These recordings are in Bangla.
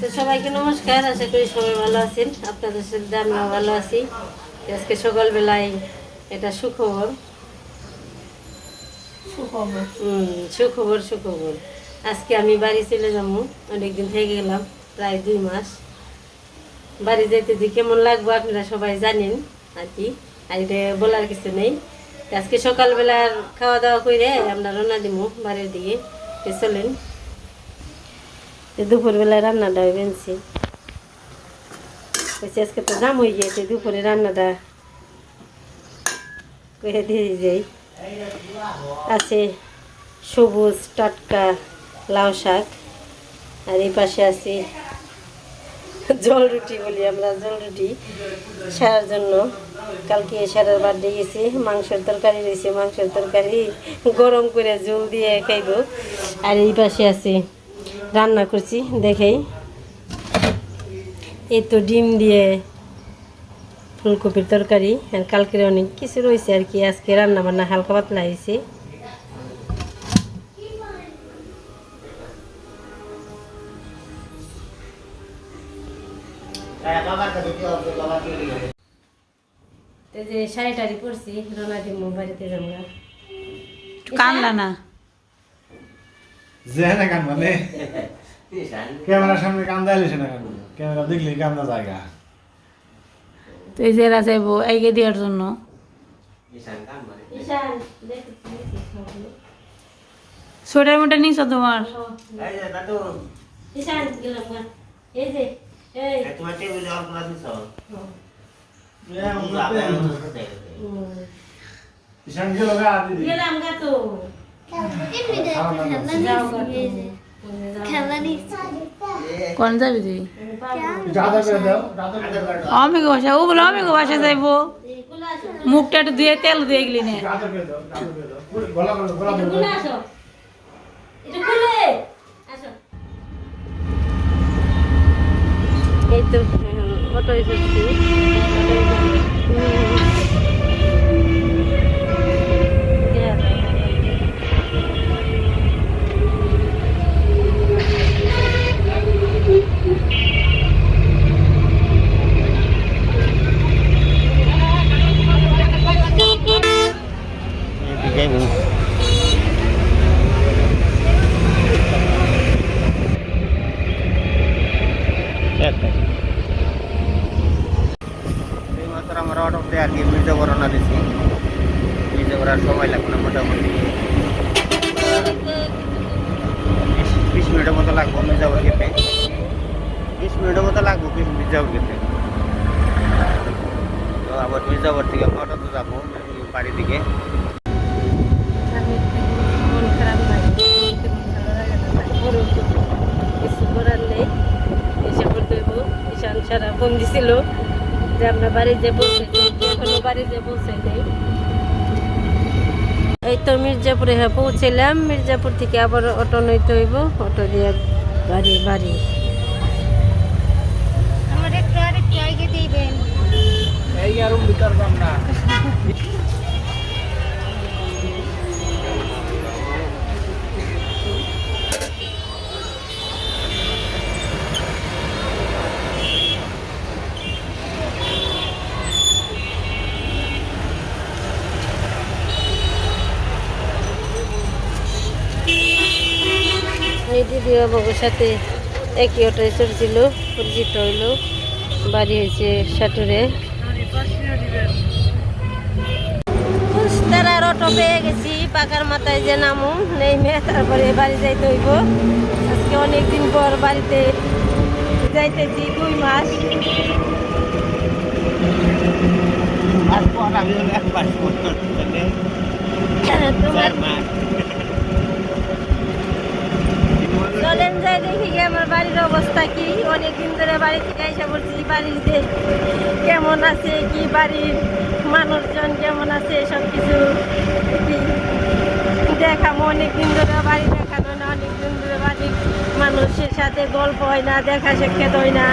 তো সবাইকে নমস্কার আশা করি সবাই ভালো আছেন। আপনাদের সাথে আমরা ভালো আছি। আজকে সকালবেলায় এটা সুখবর। সুখবর। সুখবর আজকে আমি বাড়ি চলে যাব। অনেকদিন থেকে গেলাম প্রায় দুই মাস। বাড়ি যেতে যে কেমন লাগবে আপনারা সবাই জানেন আর কি আর এটা বলার কিছু নেই। আজকে সকালবেলার খাওয়া দাওয়া করে আমরা রান্না দিব বাড়ির দিকে। চলেন। দুপুরবেলায় রান্নাটা বেনছি বলছি আজকে তো দাম হয়ে গিয়েছে দুপুরে রান্নাটা করে দিয়ে যাই আছে সবুজ টাটকা লাউ শাক আর এই পাশে আছে জল রুটি বলি আমরা জল রুটি সারার জন্য কালকে সারার বার্থডে গেছি মাংসের তরকারি রয়েছে মাংসের তরকারি গরম করে জল দিয়ে খাইব আর এই পাশে আছে রান্না করছি দেখেই। এই তো ডিম দিয়ে ফুলকপির তরকারি আর কালকের অনেক কিছু রয়েছে আর কি। আজকে রান্না বান্না হালকা পাতলা হয়েছে। এই যে শাড়ি টাড়ি পরছি রোনা দিব বাড়িতে যাব কানলা না। যেখানে গান মানে? ক্যামেরার সামনে কান্দা এলিছে না কেন? ক্যামেরা দেখলে কান্দা জায়গা তো এই এরা যাইব এগিয়ে দেওয়ার জন্য। সোয়েটার মোটা নিছ তোমার? ঈশান গেলাম গা তো। কোন যাবি তুই? অমিকে বাসা, ও বলে অমিকে বাসা যাইব। মুখটা একটু ধুয়ে তেল দিয়ে গেলি না। দাদা করে দাও দাদা করে দাও গলা করে গলা একটু করে খুলে আসো একটু খুলে আসো এই তো অটো এসেছি এইমাত্র আমরা অটোতে আর কি মির্জাপুর রওনা দিছি মির্জাপুর আর সময় লাগবে না মোটামুটি বিশ- বিশ মিনিটের মতো লাগবো মির্জাপুর যেতে বিশ মিনিটের মতো লাগবো কি মির্জাপুর যেতে তো আবার মির্জাপুর থেকে আমরা অটোতে যাব বাড়ি দিকে মন খারাপ লাগে ভালো লাগে না তারপরেও কিছু করার নেই এসে পড়তে হইব ঈশান সারা ফোন দিছিল যে আমরা বাড়ি যে বলছে এখনও এই তো মির্জাপুরে হ্যাঁ পৌঁছলাম মির্জাপুর থেকে আবার অটো নইতে হইব। অটো দিয়ে বাড়ি বাড়ি। এই আর ভিতর না। এই দিদি বাবুর সাথে একই অটোয় চলছিল পরিচিত হইল। বাড়ি হয়েছে সাটুরে। তারা অটো পেয়ে গেছি পাকার মাথায় যে নামু নেমে তারপরে বাড়ি যাইতে হইব। আজকে অনেকদিন পর বাড়িতে যাইতেছি দুই মাস। পাসপোর্ট তোমার চলেন যাই দেখি আমার বাড়ির অবস্থা কি? অনেকদিন ধরে বাড়ি থেকে এসে বলছি বাড়ির বাড়িতে কেমন আছে, কি বাড়ির মানুষজন কেমন আছে সব কিছু দেখাবো। অনেকদিন ধরে বাড়ি দেখানো না, অনেকদিন ধরে বাড়ির মানুষের সাথে গল্প হয় না, দেখা সাক্ষাৎ হয় না।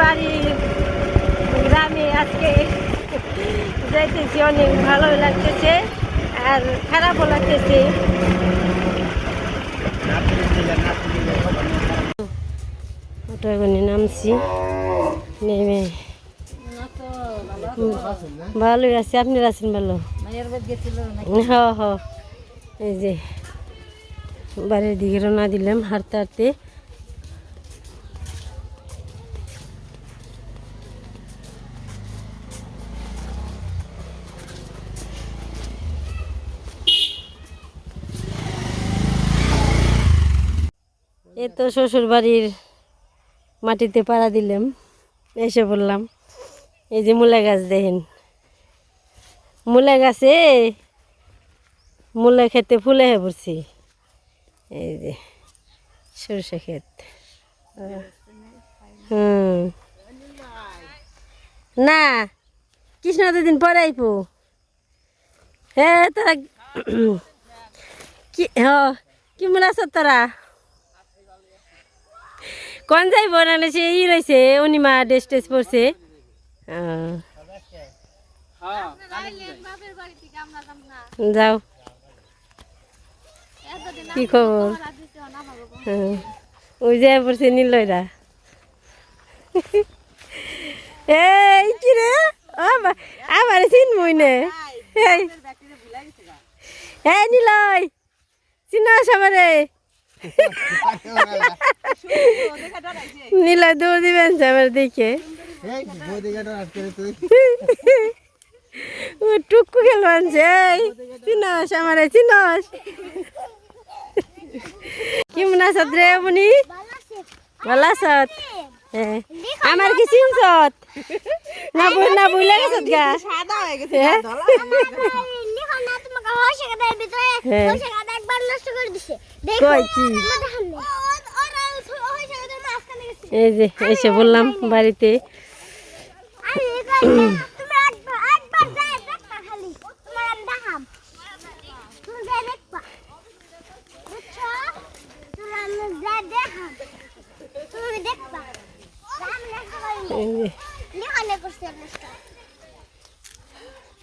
বাড়ির আমি আজকে যাইতেছি অনেক ভালো লাগতেছে আর খারাপও লাগতেছে। ওটাগুনি নামছি নেমে ভালোই আছে আপনি আছেন ভালো? হ্যাঁ হ্যাঁ এই যে বাড়ির দিকে রওনা দিলাম হাঁটতে হাঁটতে। তো শ্বশুর বাড়ির মাটিতে পাড়া দিলাম। এসে বললাম, এই যে মূলা গাছ দেখেন, মূলা গাছে মূলা খেতে ফুলে হয়ে পড়ছি। এই যে সরষে ক্ষেত। হুম। না, কৃষ্ণ দিন পরে আইপো হ্যাঁ তারা কি, হ, কি আছো তোরা? কোন যাইব না সে ই রয়েছে অনিমা ড্রেস টেস পরছে যাও। কি খবর? ওই যে পড়ছে নীলয়রা। এই কি রে? আবার আমার চিনমই নে। এই। এই নিলয় চিনা সবারে নীলয় দৌড় দিবেন সবার দেখে ও টুকু খেলবান যে চিনস আমারে চিনস। কেমন আছত রে আপনি ভালো আছত হ্যাঁ। আমার কি চিনছত না বই না বইলে গেছত গা? হ্যাঁ? হ্যাঁ। কই কি এই যে এসে বললাম বাড়িতে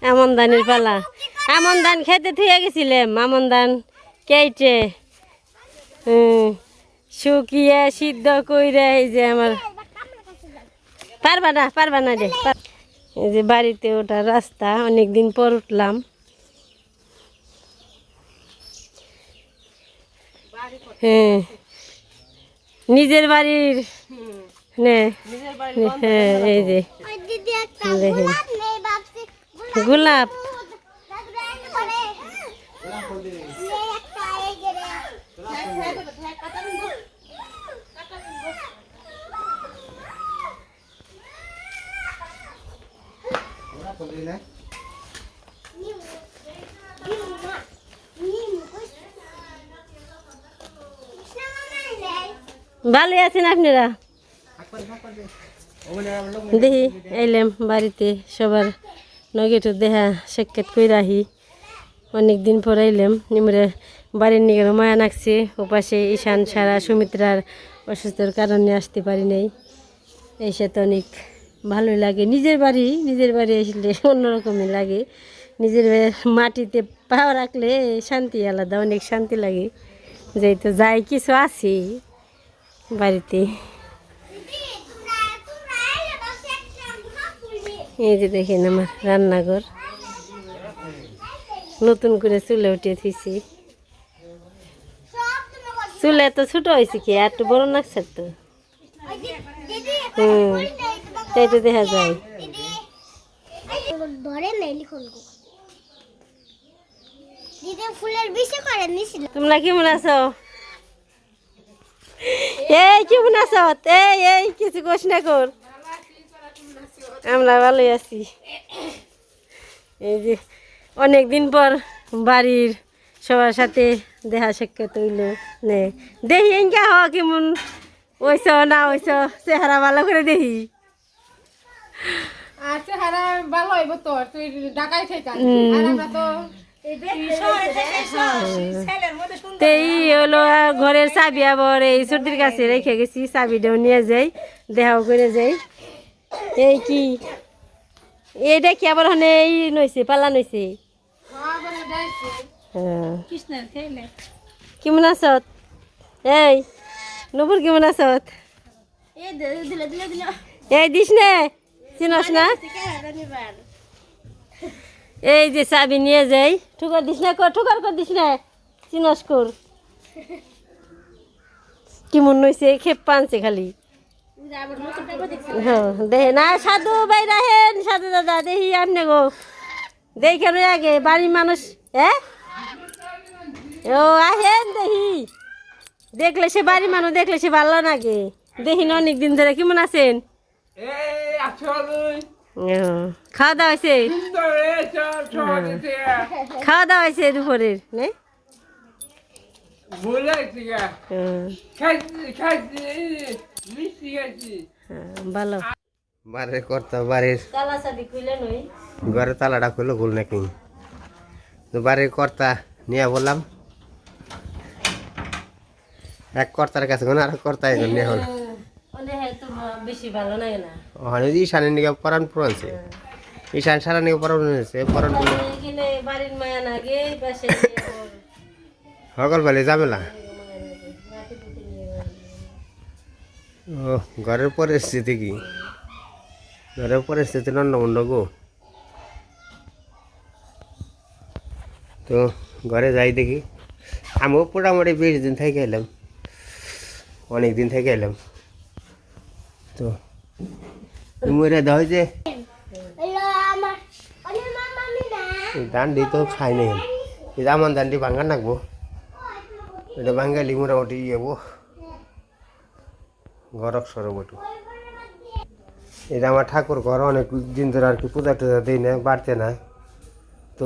আমন ধানের পালা আমন ধান খেতে থুয়ে গেছিলাম আমন ধান কেটে শুকিয়ে সিদ্ধ কইরে এই যে আমার পারবা না পারবা না রে এই যে বাড়িতে ওটা রাস্তা অনেক দিন পর উঠলাম। হ্যাঁ নিজের বাড়ির নে হ্যাঁ এই যে। দেখেন। গোলাপ। ভালো আছেন আপনারা? দেখি, এলাম, বাড়িতে সবার নগেটো দেহা সাক্ষাৎ করে রাহি অনেক দিন পর এলাম, নিমরে বাড়ির নিয়ে মায়া নাকছে, ওপাশে ঈশান সারা সুমিত্রার অসুস্থর কারণে আসতে পারি নাই। এসে তো অনেক ভালোই লাগে। নিজের বাড়ি নিজের বাড়ি আসলে অন্যরকমই লাগে। নিজের মাটিতে পা রাখলে শান্তি আলাদা, অনেক শান্তি লাগে। যেহেতু যাই কিছু আছে বাড়িতে। এই যে দেখেন আমার রান্নাঘর। নতুন করে চুলে উঠে থুইছি। চুলে তো ছোট হয়েছে কি একটু বড় লাগছে তো। হুম তাই তো দেখা যায়। তোমরা কেমন আছো? এই কেমন আছো? এই এই কিছু কোশ না কর। আমরা ভালোই আছি। এই যে অনেক দিন পর বাড়ির সবার সাথে দেখা সাক্ষাৎ হইল নে। দেখি এঙ্কা হ কেমন ওইস না ওইস চেহারা ভালো করে দেখি আর চেহারা ভালো হইব তোর তুই ঢাকায় থেকে। আর আমরা তো তো এই হলো ঘরের চাবি আবার এই সর্দির কাছে রেখে গেছি চাবিটাও নিয়ে যাই দেখাও করে যাই। এই কি? এইটা কি আবার হনে এই নইছে পালা নইছে। হ্যাঁ কেমন আছত এই নবুর কেমন আছত এই দিস নে চিনস না? এই যে চাবি নিয়ে যাই। ঠুকার দিস না কর ঠুকার কর দিস না। চিনস কর। কেমন নইছে খেপ পানছে খালি। হ্যাঁ দেখে না সাধু বাইরা হেন সাধু দাদা দেখি আপনি গো। দেখে আগে বাড়ির মানুষ হ্যাঁ ও আহেন দেখি। দেখলে সে বাড়ির মানুষ দেখলে সে ভালো লাগে। দেখি না অনেক দিন ধরে কেমন আছেন? ও, খাওয়া দাওয়া হয়েছে? খাওয়া দাওয়া হয়েছে দুপুরের হ্যাঁ, ভালো। বাড়ির কর্তা বাড়ির ঘরে তালাটা খুললো খুল নাকি? তো বাড়ির কর্তা নিয়ে বললাম এক কর্তার কাছে কোনো আর কর্তা এখন হ্যাঁ তো বেশি ভালো লাগে না। ওখানে যে ঈশানের নিকে পরাণ পুরানছে ঈশান সারা নিকে পরাণ হয়েছে পরাণ পুরান এখানে বাড়ির মায়া নাগে পাশে সকল বেলে ঝামেলা। ও ঘরের পরিস্থিতি কি? ঘরের পরিস্থিতি নন্ডমন্ড গো। তো ঘরে যাই দেখি। আমিও মোটামুটি বিশ দিন থেকে এলাম। অনেক দিন থেকে এলাম। তো মরে দেওয়া যে। দান্ডি তো খাই নাই। এই আমার দান্ডি ভাঙ্গা নাকবো। এটা ভাঙ্গালি মোটামুটি ইয়েবো ঘরক সরব একটু। এটা আমার ঠাকুর ঘর, অনেক দিন ধরে আর কি পূজা টুজা দিই না, বাড়তে না। তো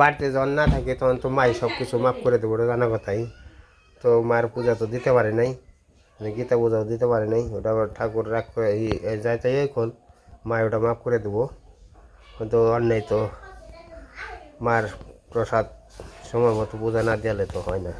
বাড়তে যখন না থাকে, তখন তো মাই সব কিছু মাফ করে দেবো জানা কথাই। তো মায়ের পূজা তো দিতে পারে নাই মানে গীতা পূজাও দিতে পারে নাই, ওটা ঠাকুর রাখ যাই তাই এখন মায় ওটা মাফ করে দেবো। কিন্তু অন্যায় তো মার প্রসাদ সময় মতো পূজা না দিলে তো হয় না।